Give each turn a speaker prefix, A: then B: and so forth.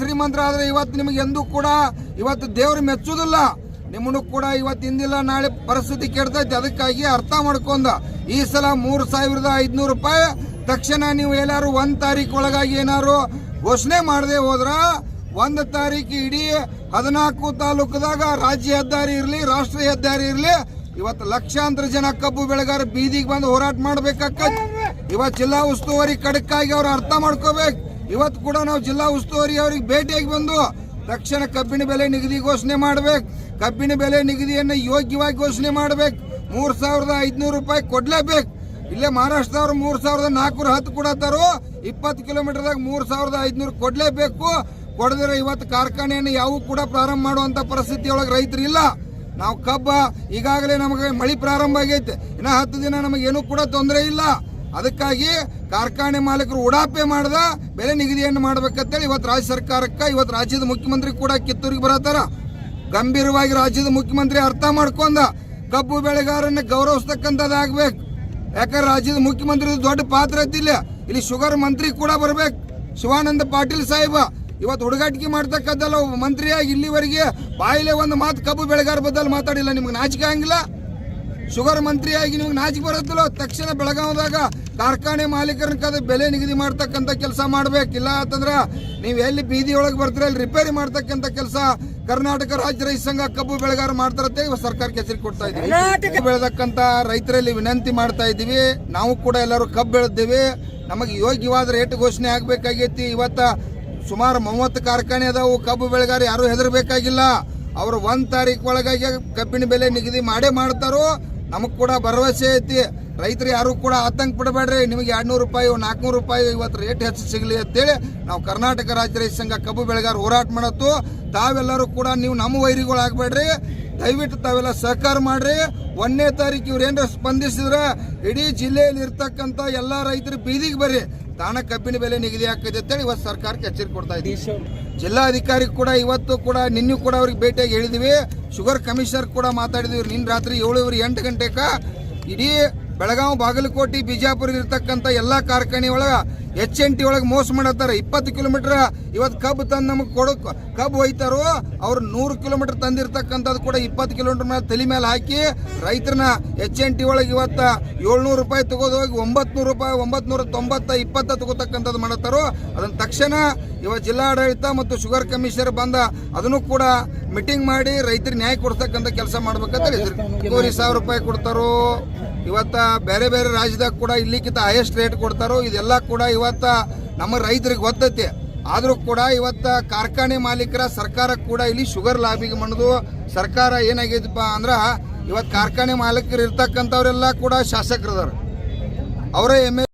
A: ಶ್ರೀಮಂತರಾದ್ರೆ ಇವತ್ತು ನಿಮಗೆ ಎಂದೂ ಕೂಡ ಇವತ್ತು ದೇವ್ರು ಮೆಚ್ಚುವುದಿಲ್ಲ ನಿಮ್ಮನ್ನು ಕೂಡ ಇವತ್ತು ಇಂದಿಲ್ಲ, ನಾಳೆ ಪರಿಸ್ಥಿತಿ ಕೆಡ್ತೈತಿ. ಅದಕ್ಕಾಗಿ ಅರ್ಥ ಮಾಡ್ಕೊಂಡ. ಈ ಸಲ ಮೂರು ಸಾವಿರದ ಐದ್ನೂರು ರೂಪಾಯಿ. ತಕ್ಷಣ ನೀವು ಎಲ್ಲಾರು ಒಂದು ತಾರೀಕು ಒಳಗಾಗಿ ಏನಾರು ಘೋಷಣೆ ಮಾಡದೆ ಹೋದ್ರ ಒಂದು ತಾರೀಕು ಇಡೀ ಹದಿನಾಲ್ಕು ತಾಲೂಕದಾಗ ರಾಜ್ಯ ಹೆದ್ದಾರಿ ಇರಲಿ ರಾಷ್ಟ್ರೀಯ ಹೆದ್ದಾರಿ ಇರಲಿ, ಇವತ್ತು ಲಕ್ಷಾಂತರ ಜನ ಕಬ್ಬು ಬೆಳೆಗಾರ ಬೀದಿಗೆ ಬಂದು ಹೋರಾಟ ಮಾಡ್ಬೇಕಕ್ಕ ಇವತ್ತು ಜಿಲ್ಲಾ ಉಸ್ತುವಾರಿ ಕಡಕ್ಕಾಗಿ ಅವ್ರು ಅರ್ಥ ಮಾಡ್ಕೋಬೇಕು. ಇವತ್ತು ಕೂಡ ನಾವು ಜಿಲ್ಲಾ ಉಸ್ತುವಾರಿ ಅವರಿಗೆ ಭೇಟಿಯಾಗಿ ಬಂದು ತಕ್ಷಣ ಕಬ್ಬಿನ ಬೆಲೆ ನಿಗದಿ ಘೋಷಣೆ ಮಾಡ್ಬೇಕು. ಕಬ್ಬಿನ ಬೆಲೆ ನಿಗದಿಯನ್ನು ಯೋಗ್ಯವಾಗಿ ಘೋಷಣೆ ಮಾಡ್ಬೇಕು. ಮೂರು ಸಾವಿರದ ಐದುನೂರು ರೂಪಾಯಿ ಕೊಡ್ಲೇಬೇಕು. ಇಲ್ಲೇ ಮಹಾರಾಷ್ಟ್ರದವ್ರು ಮೂರು ಸಾವಿರದ ನಾಲ್ಕುನೂರ ಹತ್ತು ಕೊಡತ್ತಾರೋ ಇಪ್ಪತ್ತು ಕಿಲೋಮೀಟರ್ದಾಗ ಮೂರು ಸಾವಿರದ ಐದುನೂರು ಕೊಡಲೇಬೇಕು. ಕೊಡದಿರೋ ಇವತ್ತು ಕಾರ್ಖಾನೆಯನ್ನು ಯಾವೂ ಕೂಡ ಪ್ರಾರಂಭ ಮಾಡುವಂತ ಪರಿಸ್ಥಿತಿ ಒಳಗೆ ರೈತರು ಇಲ್ಲ ನಾವು ಕಬ್ಬ ಈಗಾಗಲೇ ನಮಗೆ ಮಳಿ ಪ್ರಾರಂಭ ಆಗೈತೆ. ಇನ್ನು ಹತ್ತು ದಿನ ನಮಗೇನು ಕೂಡ ತೊಂದರೆ ಇಲ್ಲ. ಅದಕ್ಕಾಗಿ ಕಾರ್ಖಾನೆ ಮಾಲೀಕರು ಉಡಾಪೆ ಮಾಡ್ದ ಬೆಲೆ ನಿಗದಿಯನ್ನು ಮಾಡ್ಬೇಕಂತೇಳಿ ಇವತ್ತು ರಾಜ್ಯ ಸರ್ಕಾರಕ್ಕೆ, ಇವತ್ತು ರಾಜ್ಯದ ಮುಖ್ಯಮಂತ್ರಿ ಕೂಡ ಕಿತ್ತೂರಿಗೆ ಬರತ್ತಾರ. ಗಂಭೀರವಾಗಿ ರಾಜ್ಯದ ಮುಖ್ಯಮಂತ್ರಿ ಅರ್ಥ ಮಾಡ್ಕೊಂಡ ಕಬ್ಬು ಬೆಳೆಗಾರನ್ನ ಗೌರವಿಸ್ತಕ್ಕಂಥದ್ದಾಗ್ಬೇಕು. ಯಾಕಂದ್ರೆ ರಾಜ್ಯದ ಮುಖ್ಯಮಂತ್ರಿ ದೊಡ್ಡ ಪಾತ್ರ ಐತಿಲ್ಲ ಇಲ್ಲಿ ಶುಗರ್ ಮಂತ್ರಿ ಕೂಡ ಬರ್ಬೇಕು. ಶಿವಾನಂದ ಪಾಟೀಲ್ ಸಾಹೇಬ ಇವತ್ತು ಹುಡುಗಾಟಿಕೆ ಮಾಡ್ತಕ್ಕಂಥಲ್ಲ ಒಬ್ಬ ಮಂತ್ರಿಯಾಗಿ ಇಲ್ಲಿವರೆಗೆ ಬಾಯಿಲೆ ಒಂದು ಮಾತು ಕಬ್ಬು ಬೆಳೆಗಾರ ಬದಲು ಮಾತಾಡಿಲ್ಲ. ನಿಮ್ಗೆ ನಾಚಿಕೆ ಹಂಗಿಲ್ಲ ಶುಗರ್ ಮಂತ್ರಿಯಾಗಿ ನಿಮ್ಗೆ ನಾಚಿಕೆ ಬರುತ್ತಲ್ಲ? ತಕ್ಷಣ ಬೆಳಗಾವದಾಗ ಕಾರ್ಖಾನೆ ಮಾಲೀಕರನ್ನ ಕದ ಬೆಲೆ ನಿಗದಿ ಮಾಡ್ತಕ್ಕಂಥ ಕೆಲಸ ಮಾಡ್ಬೇಕಿಲ್ಲ ಅಂತಂದ್ರೆ ನೀವು ಎಲ್ಲಿ ಬೀದಿ ಒಳಗೆ ಬರ್ತೀರ ಅಲ್ಲಿ ರಿಪೇರಿ ಮಾಡ್ತಕ್ಕಂಥ ಕೆಲಸ ಕರ್ನಾಟಕ ರಾಜ್ಯ ರೈತ ಸಂಘ ಕಬ್ಬು ಬೆಳೆಗಾರ ಮಾಡ್ತಾರಂತೆ ಸರ್ಕಾರಕ್ಕೆ ಹೆಸರು ಕೊಡ್ತಾ ಇದ್ದೀವಿ. ಬೆಳೆದಕ್ಕಂತ ರೈತರಲ್ಲಿ ವಿನಂತಿ ಮಾಡ್ತಾ ಇದ್ದೀವಿ. ನಾವು ಕೂಡ ಎಲ್ಲರೂ ಕಬ್ಬು ಬೆಳೆದಿವಿ ನಮಗೆ ಯೋಗ್ಯವಾದ ರೇಟ್ ಘೋಷಣೆ ಆಗ್ಬೇಕಾಗೈತಿ. ಇವತ್ತ ಸುಮಾರು ಮೂವತ್ತು ಕಾರ್ಖಾನೆ ಅದಾವು. ಕಬ್ಬು ಬೆಳೆಗಾರ ಯಾರು ಹೆದರ್ಬೇಕಾಗಿಲ್ಲ. ಅವರು ಒಂದು ತಾರೀಕು ಒಳಗಾಗಿ ಕಬ್ಬಿನ ಬೆಲೆ ನಿಗದಿ ಮಾಡೇ ಮಾಡ್ತಾರೋ ನಮಗ್ ಕೂಡ ಭರವಸೆ ಐತಿ. ರೈತರು ಯಾರು ಕೂಡ ಆತಂಕ ಪಡಬೇಡ್ರಿ. ನಿಮಗೆ ಎರಡ್ನೂರು ರೂಪಾಯಿ, ನಾಲ್ಕುನೂರು ರೂಪಾಯಿ ಇವತ್ತು ರೇಟ್ ಹೆಚ್ಚು ಸಿಗಲಿ ಅಂತೇಳಿ ನಾವು ಕರ್ನಾಟಕ ರಾಜ್ಯ ರೈತ ಸಂಘ ಕಬ್ಬು ಬೆಳೆಗಾರ ಹೋರಾಟ ಮಾಡತ್ತು. ತಾವೆಲ್ಲರೂ ಕೂಡ ನೀವು ನಮ್ಮ ವೈರಿಗಳು ಆಗ್ಬೇಡ್ರಿ ದಯವಿಟ್ಟು ತಾವೆಲ್ಲ ಸಹಕಾರ ಮಾಡ್ರಿ. ಒಂದನೇ ತಾರೀಕು ಇವ್ರು ಏನಾರ ಸ್ಪಂದಿಸಿದ್ರ ಇಡೀ ಜಿಲ್ಲೆಯಲ್ಲಿ ಇರ್ತಕ್ಕಂಥ ಎಲ್ಲಾ ರೈತರು ಬೀದಿಗೆ ಬರ್ರಿ. ತಾಣ ಕಬ್ಬಿನ ಬೆಲೆ ನಿಗದಿ ಆಗ್ತದೆ ಅಂತೇಳಿ ಇವತ್ತು ಸರ್ಕಾರಕ್ಕೆ ಎಚ್ಚರಿಕೆ ಕೊಡ್ತಾ ಇದ್ದೀವಿ. ಜಿಲ್ಲಾಧಿಕಾರಿ ಕೂಡ ಇವತ್ತು ಕೂಡ ನಿನ್ನೆ ಕೂಡ ಅವ್ರಿಗೆ ಭೇಟಿಯಾಗಿ ಹೇಳಿದ್ವಿ. ಶುಗರ್ ಕಮಿಷನರ್ ಕೂಡ ಮಾತಾಡಿದ್ವಿ. ನಿನ್ನ ರಾತ್ರಿ ಏಳುವರೆ ಎಂಟು ಗಂಟೆಕ ಇಡೀ ಬೆಳಗಾವಿ ಬಾಗಲಕೋಟೆ ಬಿಜಾಪುರ ಇರ್ತಕ್ಕಂಥ ಎಲ್ಲಾ ಕಾರ್ಖಾನೆ ಒಳಗ ಎಚ್ ಎನ್ ಟಿ ಒಳಗೆ ಮೋಸ ಮಾಡತ್ತಾರ. ಇಪ್ಪತ್ತು ಕಿಲೋಮೀಟರ್ ಇವತ್ತು ಕಬ್ಬು ತಂದು ನಮಗೆ ಕೊಡಕ್ ಕಬ್ಬು ಒಯ್ತಾರೋ, ಅವ್ರು ನೂರು ಕಿಲೋಮೀಟರ್ ತಂದಿರ್ತಕ್ಕಂಥದ್ದು ಕೂಡ ಇಪ್ಪತ್ತು ಕಿಲೋಮೀಟರ್ ಮೇಲೆ ತಲೆ ಮೇಲೆ ಹಾಕಿ ರೈತರನ್ನ ಎಚ್ ಎನ್ ಟಿ ಒಳಗೆ ಇವತ್ತು ಏಳ್ನೂರು ರೂಪಾಯಿ ತಗೋದು ಹೋಗಿ ಒಂಬತ್ನೂರು ರೂಪಾಯಿ, ಒಂಬತ್ನೂರ ತೊಂಬತ್ತ, ಇಪ್ಪತ್ತ ತಗೋತಕ್ಕಂಥದ್ದು ಮಾಡತ್ತಾರೋ. ಅದನ್ನ ತಕ್ಷಣ ಇವತ್ತು ಜಿಲ್ಲಾಡಳಿತ ಮತ್ತು ಶುಗರ್ ಕಮಿಷನರ್ ಬಂದ ಅದನ್ನು ಕೂಡ ಮೀಟಿಂಗ್ ಮಾಡಿ ರೈತರಿಗೆ ನ್ಯಾಯ ಕೊಡ್ತಕ್ಕಂಥ ಕೆಲಸ ಮಾಡ್ಬೇಕಂತ ಹೇಳಿದ್ರು. ಸಾವಿರ ರೂಪಾಯಿ ಕೊಡ್ತಾರೋ, ಇವತ್ತ ಬೇರೆ ಬೇರೆ ರಾಜ್ಯದಾಗ ಕೂಡ ಇಲ್ಲಿಕ್ಕಿಂತ ಹೈಯೆಸ್ಟ್ ರೇಟ್ ಕೊಡ್ತಾರೋ, ಇದೆಲ್ಲ ಕೂಡ ಇವತ್ತ ನಮ್ಮ ರೈತರಿಗೆ ಗೊತ್ತೈತಿ. ಆದ್ರೂ ಕೂಡ ಇವತ್ತ ಕಾರ್ಖಾನೆ ಮಾಲೀಕರ ಸರ್ಕಾರ ಕೂಡ ಇಲ್ಲಿ ಶುಗರ್ ಲಾಬಿಗೆ ಮಾಡೋದು ಸರ್ಕಾರ ಏನಾಗೈತಪ್ಪ ಅಂದ್ರ ಇವತ್ತು ಕಾರ್ಖಾನೆ ಮಾಲೀಕರು ಇರ್ತಕ್ಕಂಥವ್ರೆಲ್ಲ ಕೂಡ ಶಾಸಕರದಾರ. ಅವರೇ ಎಂ